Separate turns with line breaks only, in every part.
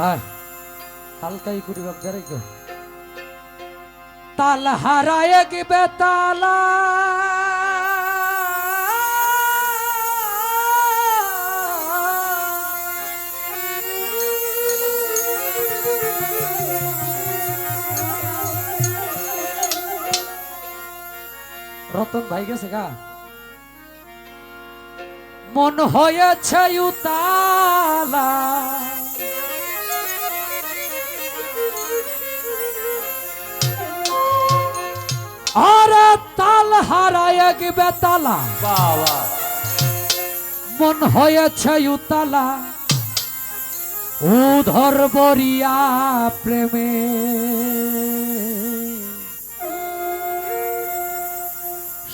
হ্যাঁ হালকাই করি বাপ গো তাল হারায় গিবে তালা। রতন ভাই গেছে গা। মন হয়েছে উতালা। হারায় গিবে তালা
বাবা।
মন হয়েছে উতালা। উধর বরিয়া প্রেমে।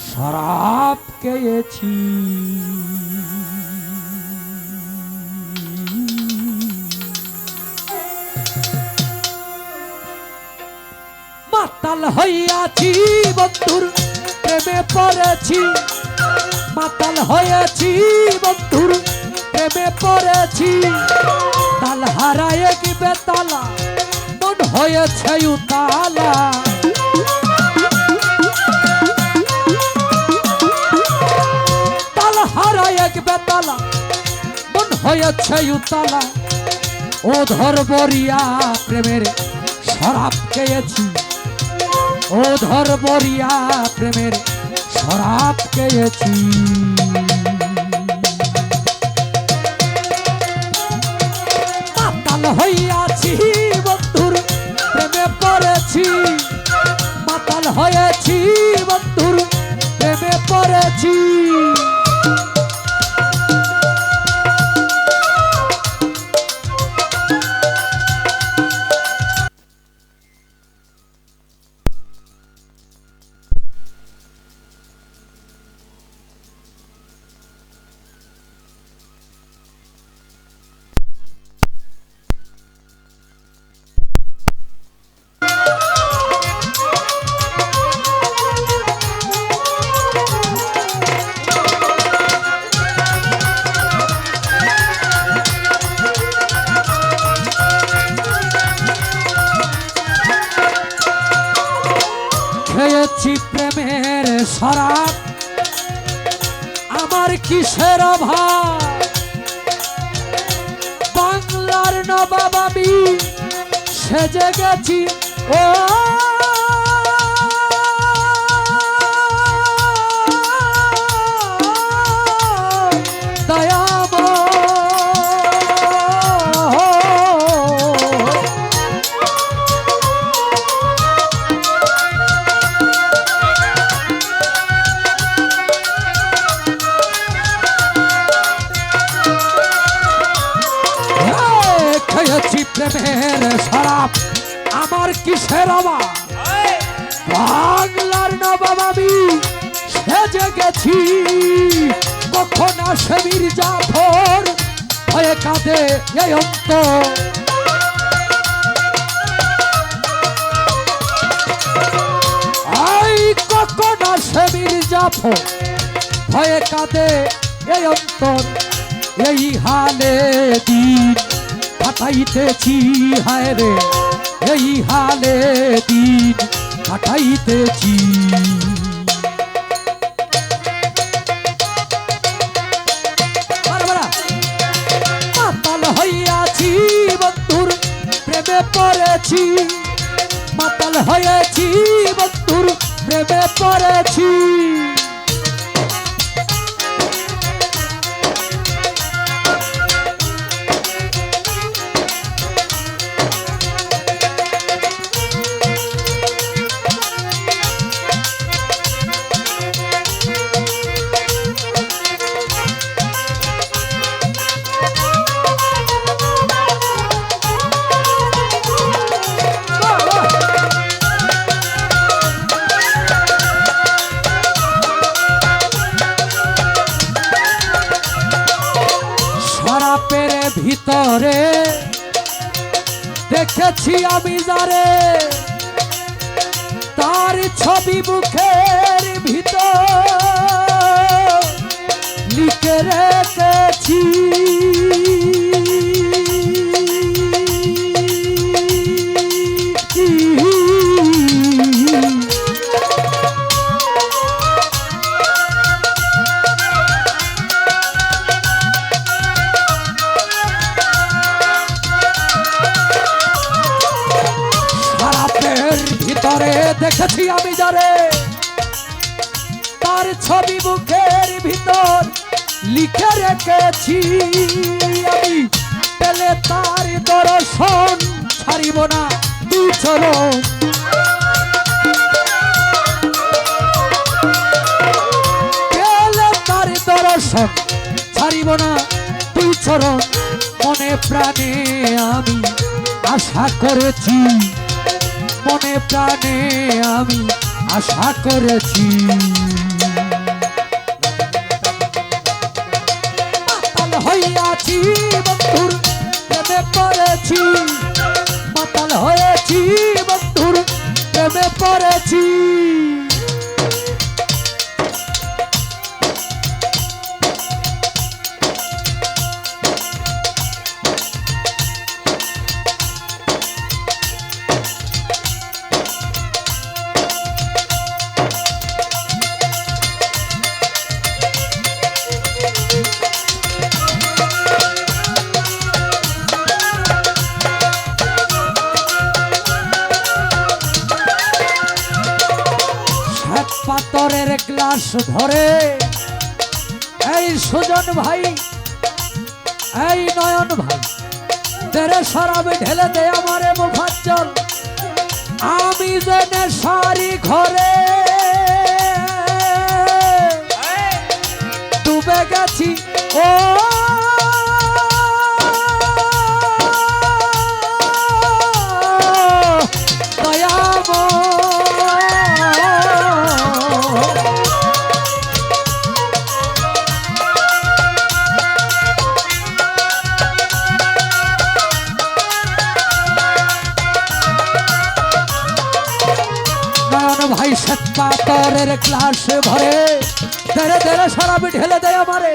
শরাব খেয়েছি। মাতাল হইয়াছি বন্ধুর পড়েছি মাতাল হয়েছি বন্ধুর প্রেমে পড়েছি। তাল হারায় কি বেতালা? মন হয়েছে উতালা। তাল হারায় হয়েছে উতালা। ও ধর বরিয়া প্রেমের শরাব খেয়েছি। ও ধর বরিয়া প্রেমের শরাব খেয়েছি শরাব? আমার কিসের অভাব? বাংলার নবাব সেজে গেছি। ও সেজে গেছি কখন আসে মির্জাফর? হয়ে কাঁদে এই অন্ত আই, কখন আসে মির্জাফর? ভয়ে কাঁদে এই অন্তর। এই হালে দিন কাটাইতেছি, হায় রে। এই হালে দিন কাটাইতেছি। পড়েছি মাতাল হয়েছি বন্ধুর প্রেমে পড়েছি। দেখেছি আমি যারে। তার ছবি মুখের তার ছবি মুখের ভিতর লিখে রেখেছি। আমি পেলে তার দর্শন ছাড়িব না দর্শন ছাড়িব না দুই চরণ মনে প্রাণে আমি আশা করেছি, মনে প্রাণে আমি আশা করেছি। হইয়াছি বন্ধুর প্রেমে পড়েছি। মাতাল হয়েছি বন্ধুর প্রেমে পড়েছি। গ্লাস ধরে। এই সুজন ভাই এই নয়ন ভাই তেরে সরাবে ঢেলে দে আমারে মুখাজ্জল। আমি যে সারি ঘরে। ডুবে গেছি ও ক্লাসে ভরে দেরে দেরে সারাবি ঢেলে দেয় আমারে।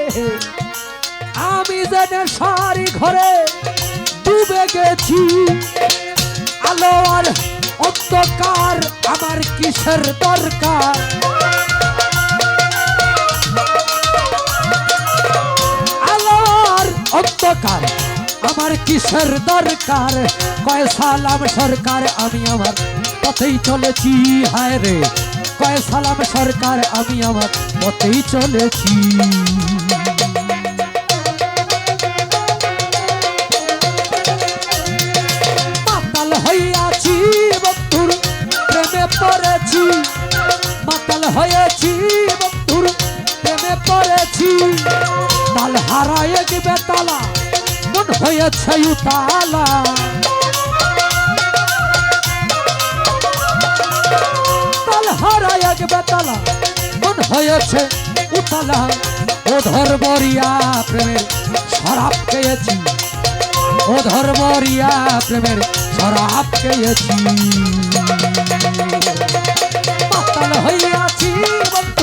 আমি জেনে সারি ঘরে ডুবে গেছি। আলো আর অন্ধকার আমার কিসের দরকার? আলো আর অন্ধকার আমার কিসের দরকার? কয় সালাম সরকার, আমি আমার পথেই চলেছি। হায় রে কয় সালাম সরকার, আমি আমার পথেই চলেছি। মাতাল হইয়াছি বন্ধুর হারায় দিবে মন হয়েছে উতালা। তাল এক দিবে তালা মন হয়েছে উতালা। ও ধর্মরিয়া প্রেমের শরাব পেয়েছি ও ধর্মরিয়া প্রেমের শরাব পেয়েছি পাতাল হইয়াছি বন্ধুর